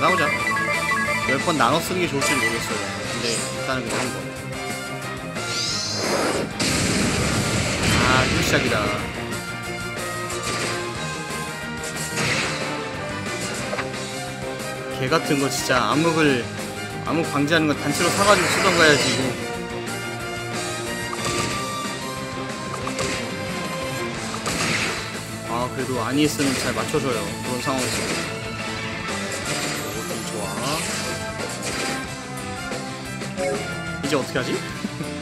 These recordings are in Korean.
싸우자. 몇번 나눠 쓰는 게 좋을지 모르겠어요. 근데 일단은 그냥 한번 아 이거 시작이다. 개 같은 거 진짜 암흑을 암흑 방지하는 거 단체로 사가지고 쓰던가 해야지 이거 아 그래도 아니에스는 잘 맞춰줘요 그런 상황에서. 오좀 좋아. 이제 어떻게 하지?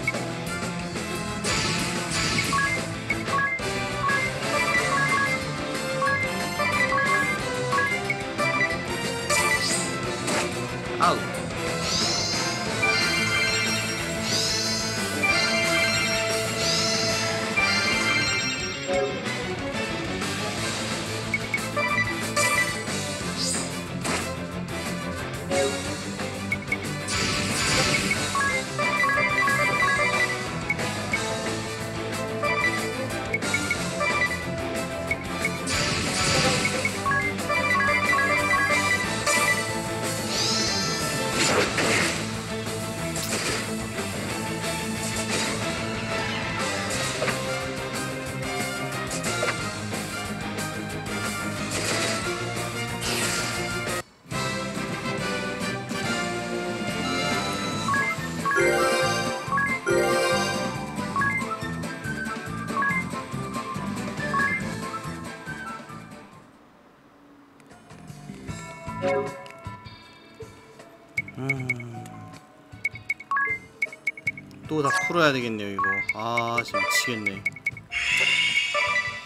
풀어야 되겠네요 이거. 아 진짜 미치겠네.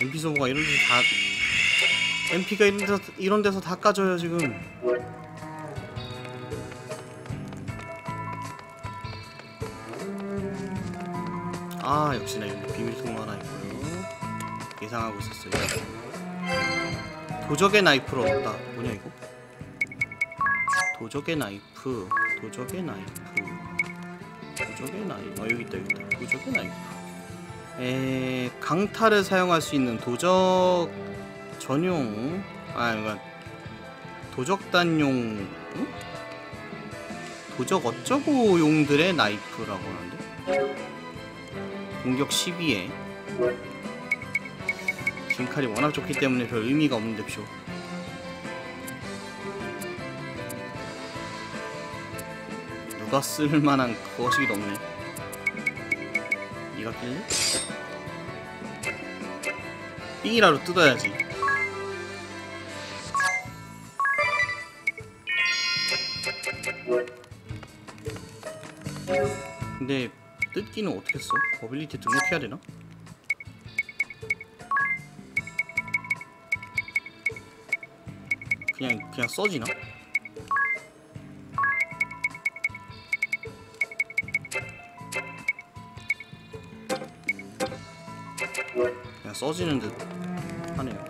MP 소모가 이런 데서 다 MP가 이런 데서 이런 데서 다 까져요 지금. 아 역시나 비밀 통로 하나 있고요 예상하고 있었어요. 도적의 나이프를 얻었다. 뭐냐 이거? 도적의 나이프 도적의 나이프 도적의 나이프 어 여기 있다 여기 있다. 도적의 나이프 에 강타를 사용할 수 있는 도적 전용 아 그러니까 도적단용 응? 도적 어쩌고 용들의 나이프라고 하는데? 공격 12에. 지금 칼이 워낙 좋기 때문에 별 의미가 없는데 표 누가 쓸만한 거식이 없네 이가 낄래? 삥이라도 뜯어야지 근데 뜯기는 어떻게 써? 어빌리티 등록해야 되나? 그냥 그냥 써지나? 써지는 듯 하네요.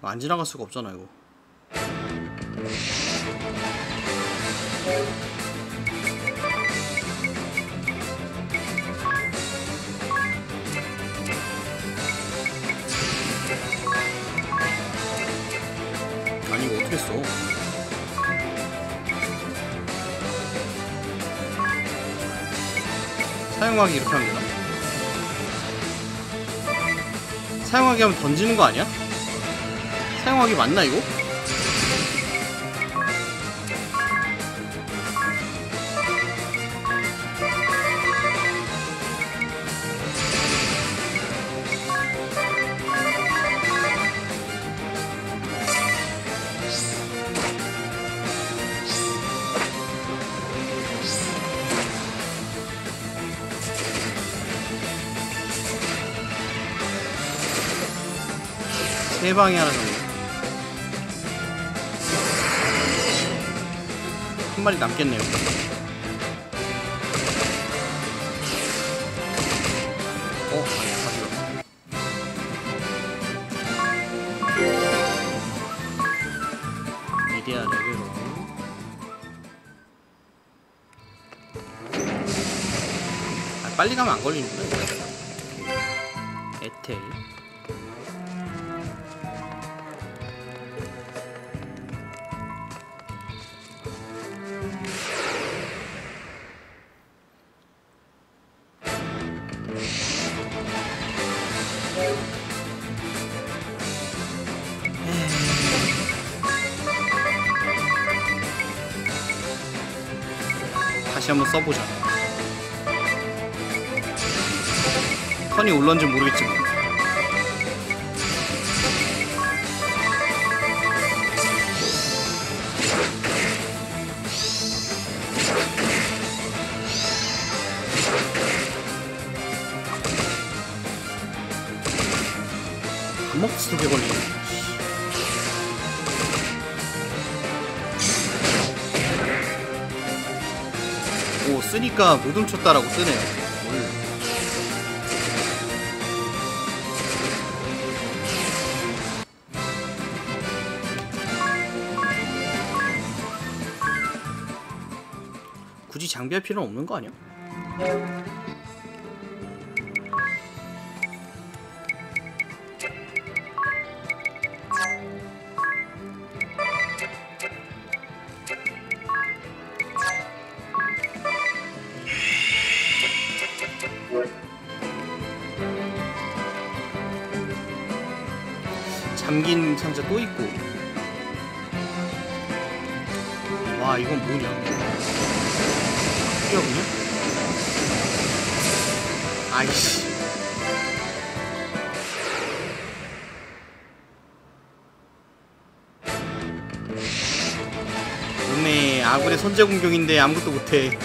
안 지나갈 수가 없잖아 이거. 사용하기 이렇게 하면 되나? 사용하기 하면 던지는 거 아니야? 사용하기 맞나 이거? 방에 하나 정도. 마리 남겠네요. 어, 아니. 미디어 레벨로. 아, 빨리 가면 안 걸리는구나. 에텔. 다 써보자. 턴이 올랐는지 모르겠지만. 밥 먹고 두개 걸리네. 쓰니까 못 훔쳤다라고 쓰네요. 뭘. 굳이 장비할 필요는 없는 거 아니야? 와 이건 뭐냐? 뛰어보냐? 아이씨. 오메 아군의 선제 공격인데 아무것도 못해.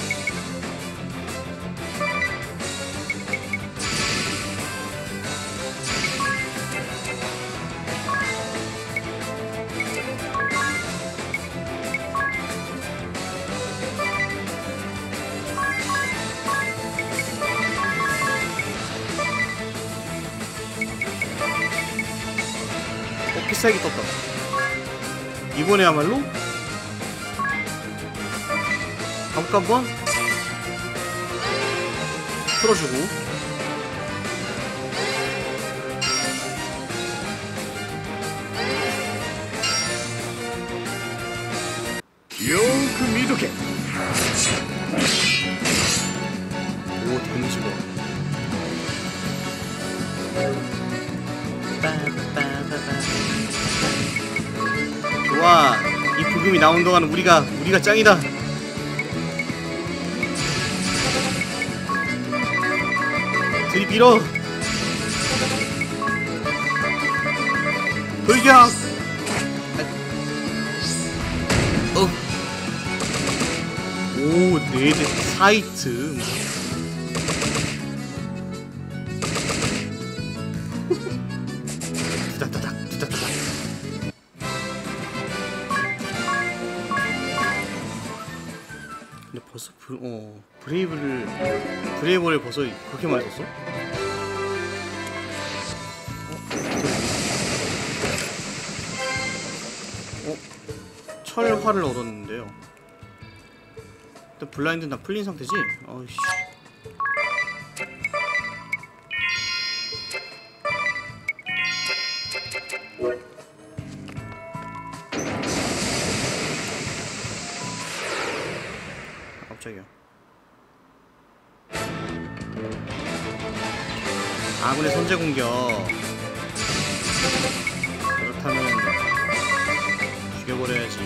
가볼까 한번? 풀어주고 나온 동안 우리가 우리가 짱이다. 들이밀어 돌격. 어. 오 네드 사이트 근데 벌써 브, 어 브레이브를 브레이브를 벌써 그렇게 많이 썼어? 어? 어? 철화를 얻었는데요. 일단 블라인드는 다 풀린 상태지? 어이씨. 선제 공격. 그렇다면 죽여버려야지.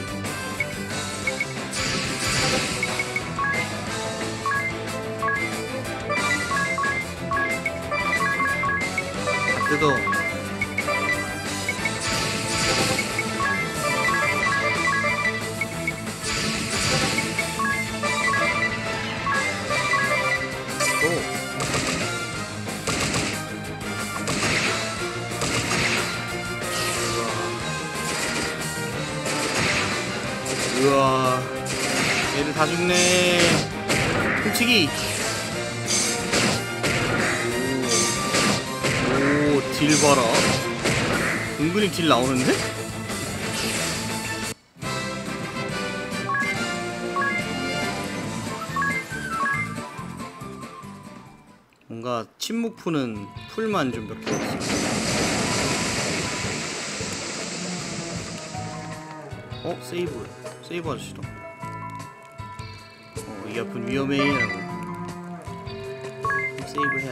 다 뜯어. 다 죽네. 훔치기 오딜 봐라. 은근히 딜 나오는데? 뭔가 침묵 푸는 풀만 좀 몇개 있어. 어? 세이브. 세이브 아저씨다 어, 이 아픈 위험해 라고 세이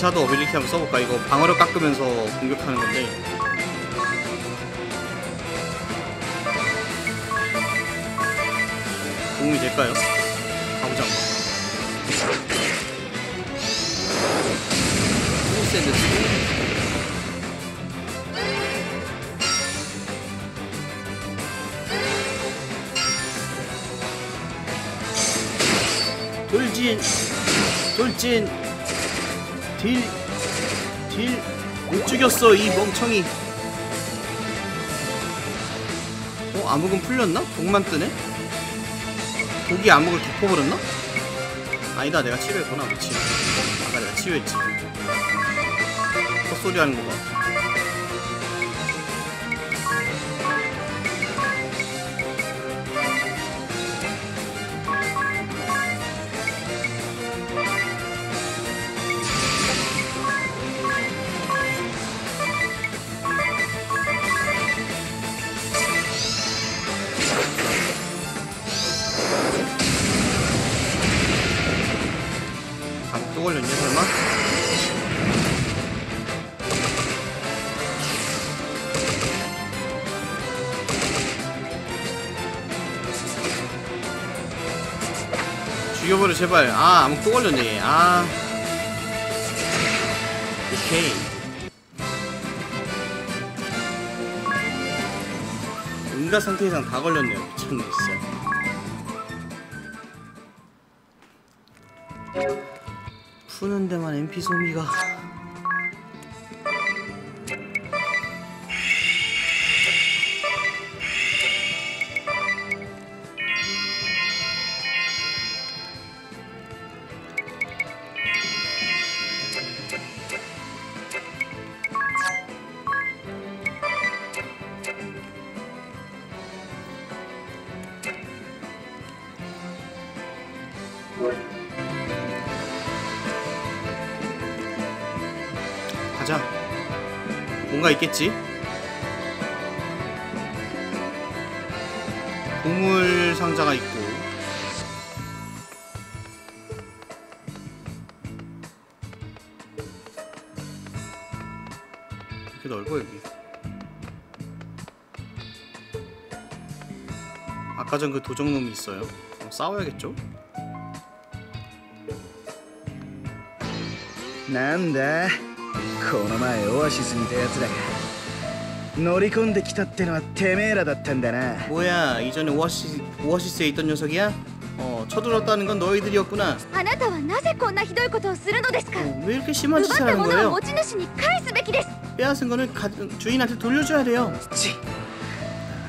기사도 어빌리티 한번 써볼까? 이거 방어력 깎으면서 공격하는 건데. 도움이 될까요? 가보자 한번. 샌드 돌진 돌진 딜, 딜, 못 죽였어, 이 멍청이. 어, 암흑은 풀렸나? 독만 뜨네? 독이 암흑을 덮어버렸나? 아니다, 내가 치료했구나, 그치. 아까 내가 치료했지. 헛소리 하는 거 봐. 죽여버려, 제발. 아, 암흑 또 걸렸네. 아. 오케이. 응가 상태 이상 다 걸렸네요. 미쳤네, 진짜. 푸는 데만 MP 소미가 가자. 뭔가 있겠지? 보물 상자가 있고. 이렇게 넓어 여기. 아까 전 그 도적놈이 있어요. 어, 싸워야겠죠? なんだこの前オアシスにいたやつらが乗り込んできたってのはてめえらだったんだな 뭐야 이전에 오아시, 오아시스에 있던 녀석이야? 어 쳐들었다는 건 너희들이었구나 あなたはなぜこんなひどいことをするのですか 어, 왜 이렇게 심한 奪っ 짓을 た 하는 ものは 거예요? 持ち主に返すべきです 빼앗은 거는 가, 주인한테 돌려줘야 돼요 ち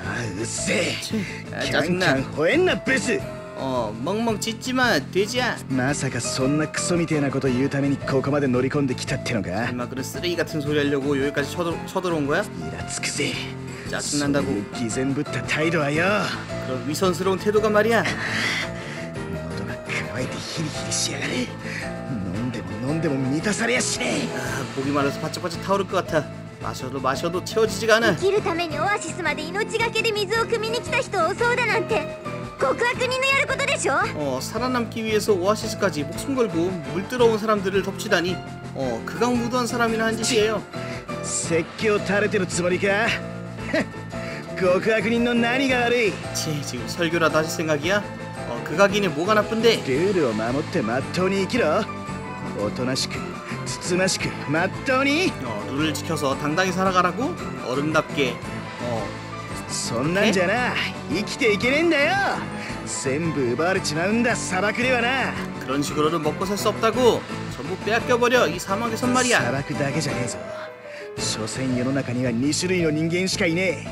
あうっせえ 치, 아, キャンキャン 짜증나 吠えんなブス 어 멍멍 짖지마 돼지야 まさかそんなクソみてえなこと言うためにここまで乗り込んできたってのか 얼마 그런 쓰레기 같은 소리 하려고 여기까지 쳐들, 쳐들어온 거야? イラつくぜ 짜증난다고 そういう偽善ぶった態度はよ 그런 위선스러운 태도가 말이야 喉が渇いてヒリヒリしやがる飲んでも飲んでも満たされやしね 아, 목이 말라서 바짝바짝 타오를 것 같아 마셔도 마셔도 채워지지가 않아 生きるためにオアシスまで命がけで水を汲みに来た人を襲うだなんて 極悪人のやることでしょ 어 살아남기 위해서 오아시스까지 목숨 걸고 물들어온 사람들을 덮치다니 어 극악무도한 사람이나 한 짓이에요 え説教垂れてるつもりか極悪人の何が悪い 치 지금 설교라도 하실 생각이야? 어 극악인이 뭐가 나쁜데 ルールを守ってまっとうに生きろおとなしくつつましくまっとうに 어 룰을 지켜서 당당히 살아가라고? 어른답게 어 そんなんじゃな生きていけねえんだよ全部奪われちまうんだ砂漠ではな 그런 식으로는 먹고 살 수 없다고 전부 빼앗겨버려 이 사막에선 말이야 砂漠だけじゃねえぞ所詮世の中には2種類の人間しかいね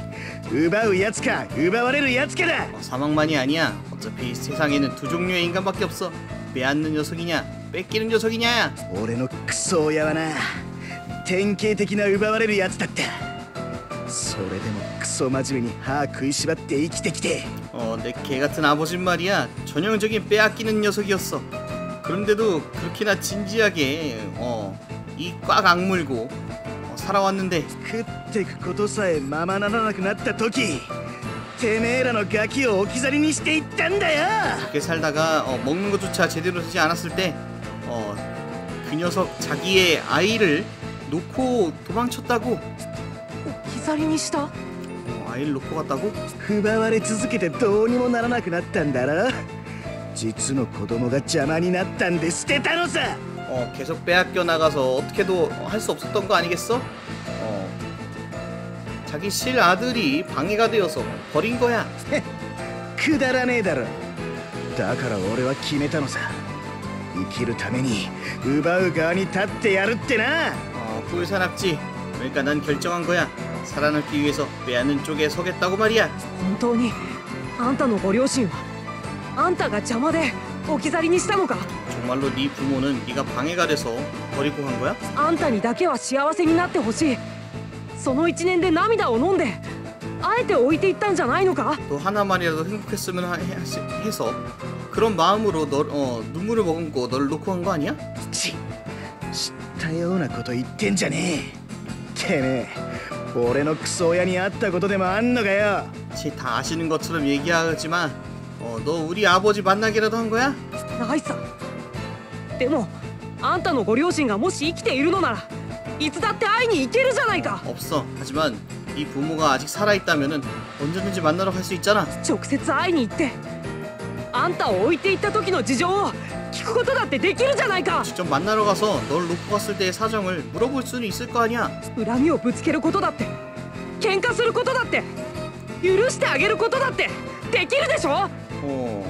え奪うやつか奪われるやつかだ 어, 사막만이 아니야 어차피 세상에는 두 종류의 인간밖에 없어 빼앗는 녀석이냐 뺏기는 녀석이냐 俺のクソ親はな典型的な奪われるやつだったそれでも クソ真面目に歯食いしばって生きてきて 어, 내 개 같은 아버진 말이야 전형적인 빼앗기는 녀석이었어. 그런데도 그렇게나 진지하게 어, 이 꽉 악물고 어, 살아왔는데 食ってくことさえままならなくなった時てめえらのガキを置き去りにしていったんだよ 그렇게 살다가 어, 먹는 것조차 제대로 되지 않았을 때 어, 그 녀석 자기의 아이를 놓고 도망쳤다고 置き去りにした 어, 아이를 놓고 갔다고? 奪われ続けてどうにもならなくなったんだろ実の子供が邪魔になったんで捨てたのさ 어, 계속 빼앗겨 나가서 어떻게도 할 수 없었던 거 아니겠어? 어, 자기 실 아들이 방해가 되어서 버린 거야 くだらねえだろだから俺は決めたのさ生きるために奪う側に立ってやるってな 어, 후회사납지. 그러니까 난 결정한 거야. 살아남기 위해서 빼앗는 쪽에 서겠다고 말이야. 本当にあんたのご両親はあんたが邪魔で置き去りにしたのか 정말로 네 부모는 네가 방해가 돼서 버리고 간 거야? あんたにだけは幸せになってほしいその一年で涙を飲んであえて置いていったんじゃないのか 너 하나만이라도 행복했으면 하- 해, 해서 그런 마음으로 널 어, 눈물을 머금고 널 놓고 간 거 아니야? ち知ったようなこと言ってんじゃねえてめえ 俺のクソ親に会ったことでもあんのかよ 지, 다 아시는 것처럼 얘기하지만 어, 너 우리 아버지 만나기라도 한 거야? ないさでもあんたのご両親がもし生きているのならいつだって会いに行けるじゃないか 없어. 하지만 네 부모가 아직 살아 있다면은 언제든지 만나러 갈 수 있잖아. 直接会いに行って あんたを置いていった時の事情を聞くことだってできるじゃないか 직접 만나러 가서 널 놓고 갔을 때의 사정을 물어볼 수는 있을 거 아니야. 恨みをぶつけることだって喧嘩することだって許してあげることだってできるでしょ 어,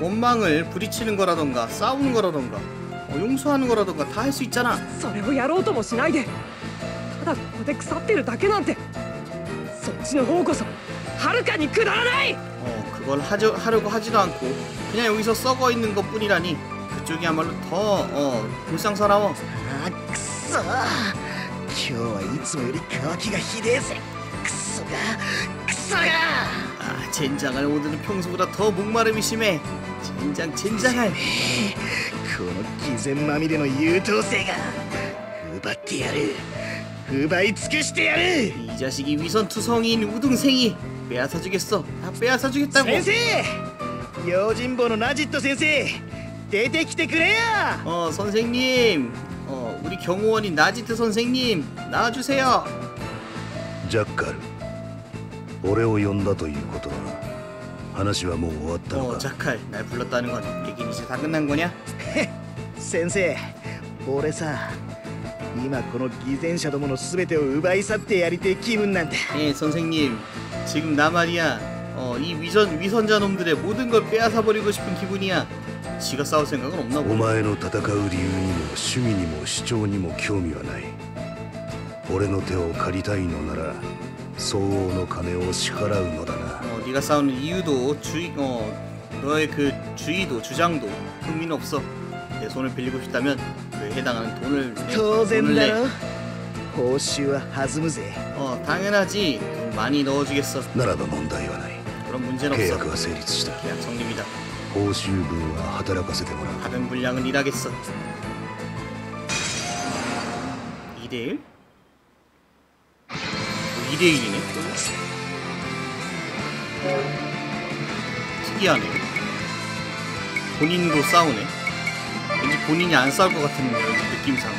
원망을 부딪히는 거라던가 싸우는 거라던가 어, 용서하는 거라던가 다 할 수 있잖아. それをやろうともしないでただここで腐ってるだけなんてそっちの方こそはるかにくだらない 어, 그걸 하려, 하려고 하지도 않고 그냥 여기서 썩어 있는 것 뿐이라니 그쪽이야말로 더 어, 불쌍스러워. あくそ今日はいつもより乾きがひでえぜクソがクソが 아, 젠장할 오늘은 평소보다 더 목마름이 심해. 젠장, 젠장할. この偽善まみれの優等生が奪ってやる奪い尽くしてやる 이 자식이 위선투성이인 우등생이 빼앗아주겠어. 다 빼앗아주겠다고. 先生用心棒のナジット先生出てきてくれよ 어, 선생님. 어, 우리 경호원인 나지트 선생님 나와주세요. ジャッカル俺を呼んだということだな話はもう終わったの 어, か 자칼 날 불렀다는 건 얘긴 이제 다 끝난 거냐? 先生俺さ 今この偽善者どもの全てを奪い去ってやりてえ気分なんだ 예, 선생님. 지금 나 말이야. 어, 이 위선 위선자 놈들의 모든 걸 빼앗아 버리고 싶은 기분이야. 지가 싸울 생각은 없나 お 보네. 前の戦う理由にも趣味にも主張にも興味はない俺の手を借りたいのなら 相応の金を支払うのだな 어, 네가 싸우는 이유도 주의 어 너의 그 주의도 주장도 흥미는 없어. 내 손을 빌리고 싶다면 그에 해당하는 돈을 내, 当然 돈을 だ 내. ろ報酬は弾むぜ 어 당연하지. 돈 많이 넣어주겠어. ならば問題はない 그런 문제는 契 없어. 約は成立した 계약 성립이다. 報酬分は働かせてもらう 받은 분량은 일하겠어. 2대1? 2대1이네? 특이하네. 본인도 싸우네. 왠지 본인이 안 싸울 것 왠지 느낌상.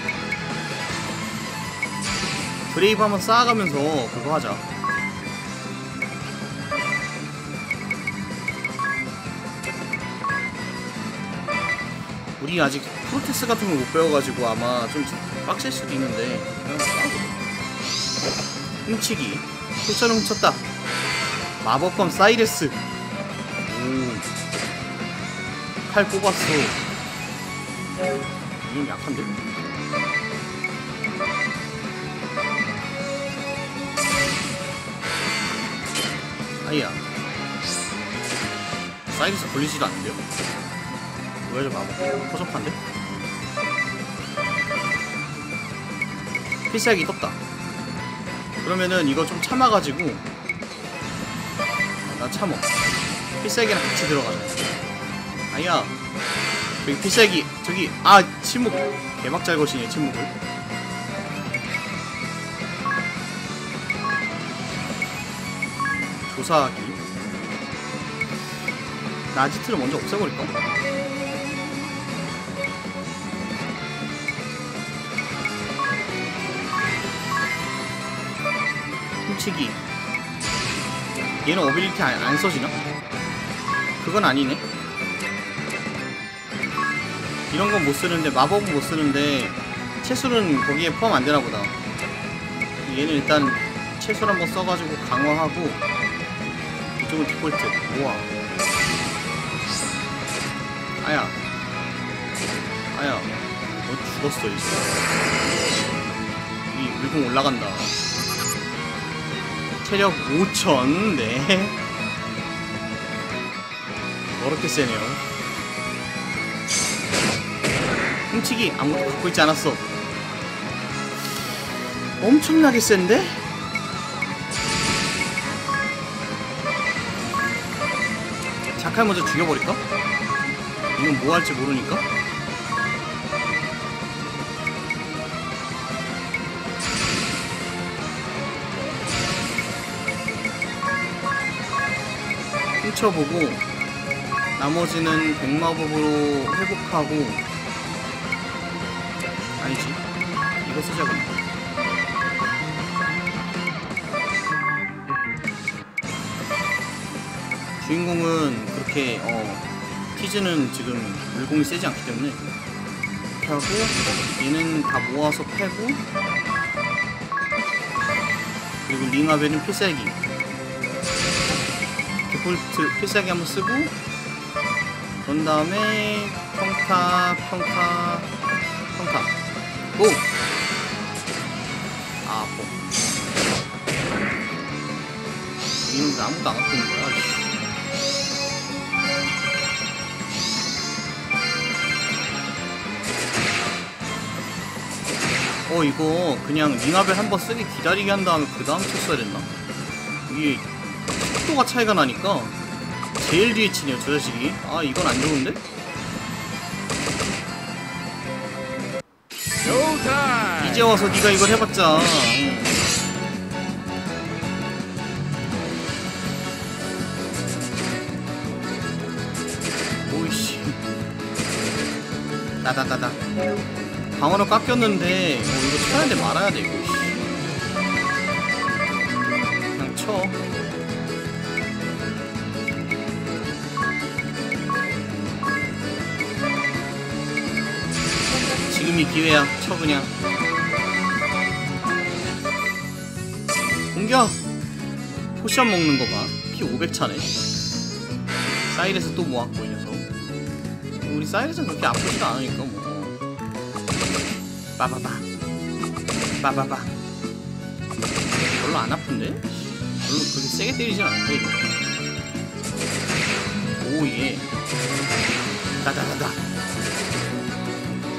브레이브 한번 쌓아가면서 그거 하자. 우리 아직 프로테스 같은 걸 못 배워가지고 아마 좀 빡셀 수도 있는데 그냥 싸워보자 훔치기. 포션을 훔쳤다. 마법검 사이레스. 오칼 뽑았어 이건 약한데? 아이야 사이레스 걸리지도 않는데요? 뭐야 저 마법 허접한데? 필살기 떴다 그러면은 이거 좀 참아가지고 아, 나 참어 필살기랑 같이 들어가자 아야 저기 필살기 저기 아 침묵. 개막잘 것이네 침묵을. 조사하기. 나지트를 먼저 없애버릴까? 훔치기. 얘는 어빌리티 안, 안 써지나? 그건 아니네 이런 건 못 쓰는데 마법은 못 쓰는데 채술은 거기에 포함 안 되나 보다. 얘는 일단 채술 한번 써가지고 강화하고 이쪽은 디폴트. 우와. 아야. 아야. 너 죽었어 이제. 이 물공 올라간다. 체력 5000 네. 더럽게 세네요. 훔치기 아무것도 갖고 있지 않았어. 엄청나게 센데? 자칼 먼저 죽여버릴까? 이건 뭐 할지 모르니까? 훔쳐보고 나머지는 백마법으로 회복하고 쓰자 그냥 주인공은 그렇게 어 티즈는 지금 물공이 세지 않기 때문에. 이렇게 하고 얘는 다 모아서 패고 그리고 링아벨은 필살기. 디폴트 필살기 한번 쓰고 그런 다음에 평타 평타 평타. 고! 이놈들 아무도 안 있는 거야 씨. 어 이거 그냥 링아벨 한번 쓰기 기다리게 한 다음에 그 다음 쳤어야 됐나? 이게 속도가 차이가 나니까 제일 뒤에 치네요 저 자식이 아 이건 안 좋은데? 이제 와서 네가 이걸 해봤자 따다다다. 방어로 깎였는데 어, 이거 쳐야 돼 말아야 돼 이거. 씨. 그냥 쳐. 지금이 기회야. 쳐 그냥. 공격 포션 먹는 거봐피 500차네. 사이레스 또 모았고 이 녀석 우리 사이레스는 그렇게 아프지도 않으니까 뭐. 빠바바 빠바바 별로 안 아픈데? 별로 그렇게 세게 때리진 않는데. 오예. 다다다다.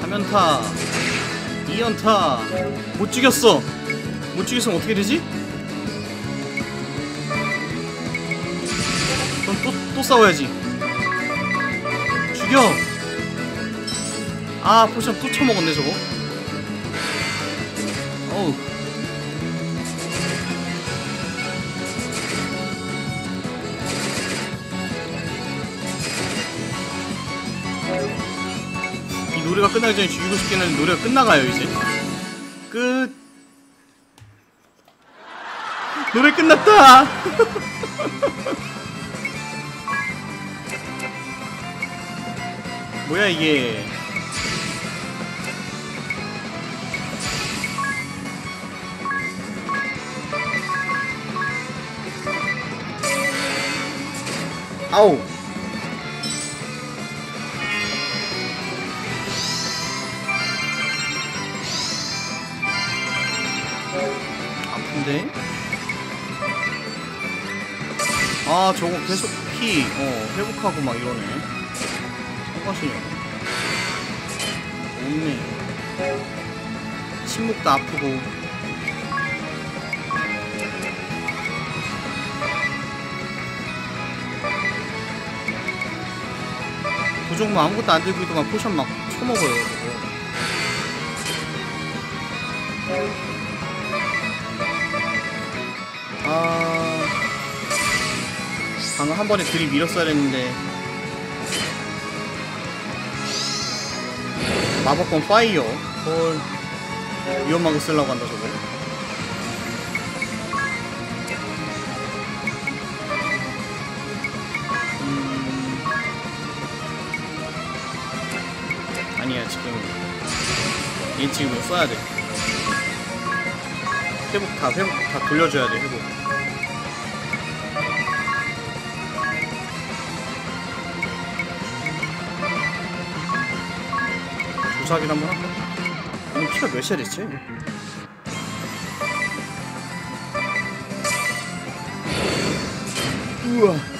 3연타. 2연타. 못 죽였어. 못 죽였으면 어떻게 되지? 그럼 또, 또 싸워야지. 죽여 아 포션 또 처먹었네 저거. 어우. 이 노래가 끝나기 전에 죽이고 싶긴 한데 노래가 끝나가요 이제. 끝. 노래 끝났다. 뭐야 이게 아우. 아픈데? 아 저거 계속 피 어, 회복하고 막 이러네. 성가시냐 없네. 침묵도 아프고 도적 뭐 아무것도 안 들고 있더만 포션 막 쳐먹어요. 저거 아. 방금 한 번에 들이 밀었어야 했는데. 마법권 파이어. 헐. 위험한 거 쓰려고 한다 저거 얘 지금 써야 돼 회복 다 회복 다 돌려줘야 돼 회복 조사긴 한번 할까? 아니 피가 몇이야 대체? 우와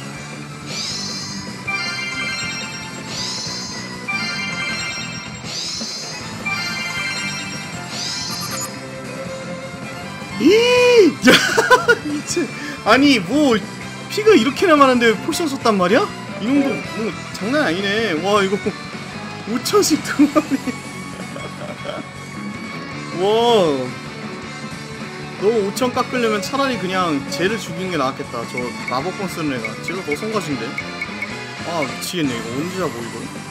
야, 미친. 아니 뭐 피가 이렇게나 많은데 왜 포션 썼단 말이야? 이 정도 뭐 장난 아니네. 와 이거 5천씩 두 마리. 와. 너 5천 깎으려면 차라리 그냥 쟤를 죽이는 게 낫겠다. 저 마법권 쓰는 애가. 쟤가 더 성가신데. 아 미치겠네 이거 언제 잡어 이거.